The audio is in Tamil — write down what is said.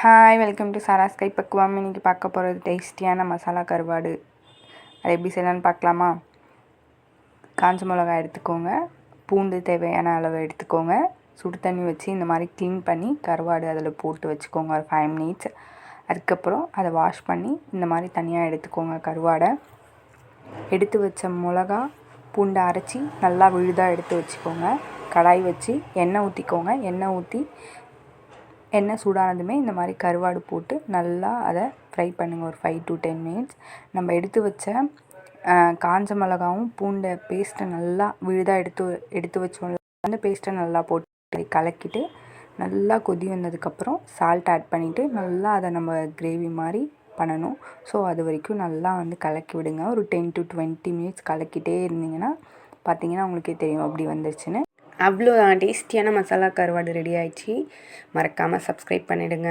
ஹாய் வெல்கம் டு சாராஸ் கைப்பக்குவம் இன்றைக்கி பார்க்க போகிறது டேஸ்டியான மசாலா கருவாடு. அது எப்படி செய்யலாம்னு பார்க்கலாமா? காஞ்ச மிளகா எடுத்துக்கோங்க. பூண்டு தேவையான அளவு எடுத்துக்கோங்க. சுடு தண்ணி வச்சு இந்த மாதிரி க்ளீன் பண்ணி கருவாடு அதில் போட்டு வச்சுக்கோங்க. ஒரு ஃபைவ் மினிட்ஸ் அதுக்கப்புறம் அதை வாஷ் பண்ணி இந்த மாதிரி தனியாக எடுத்துக்கோங்க கருவாடை. எடுத்து வச்ச மிளகா பூண்டை அரைச்சி நல்லா விழுதாக எடுத்து வச்சுக்கோங்க. கடாய் வச்சு எண்ணெய் ஊற்றிக்கோங்க எண்ணெய் ஊற்றி எண்ணெய் சூடானதுமே இந்த மாதிரி கருவாடு போட்டு நல்லா அதை ஃப்ரை பண்ணுங்கள் ஒரு ஃபைவ் டு டென் மினிட்ஸ் நம்ம எடுத்து வச்ச காஞ்ச மிளகாவும் பூண்டை பேஸ்ட்டை நல்லா விழுதாக எடுத்து எடுத்து வச்சோம் அந்த பேஸ்ட்டை நல்லா போட்டு கலக்கிட்டு நல்லா கொதி வந்ததுக்கப்புறம் சால்ட் ஆட் பண்ணிவிட்டு நல்லா அதை நம்ம கிரேவி மாதிரி பண்ணணும். ஸோ அது வரைக்கும் நல்லா வந்து கலக்கி விடுங்க. ஒரு டென் டு டுவெண்ட்டி மினிட்ஸ் கலக்கிட்டே இருந்தீங்கன்னா பார்த்தீங்கன்னா உங்களுக்கே தெரியும். அப்படி வந்துருச்சுன்னு. அவ்வளோ டேஸ்டியான மசாலா கருவாடு ரெடி ஆயிடுச்சு. மறக்காமல் சப்ஸ்கிரைப் பண்ணிவிடுங்க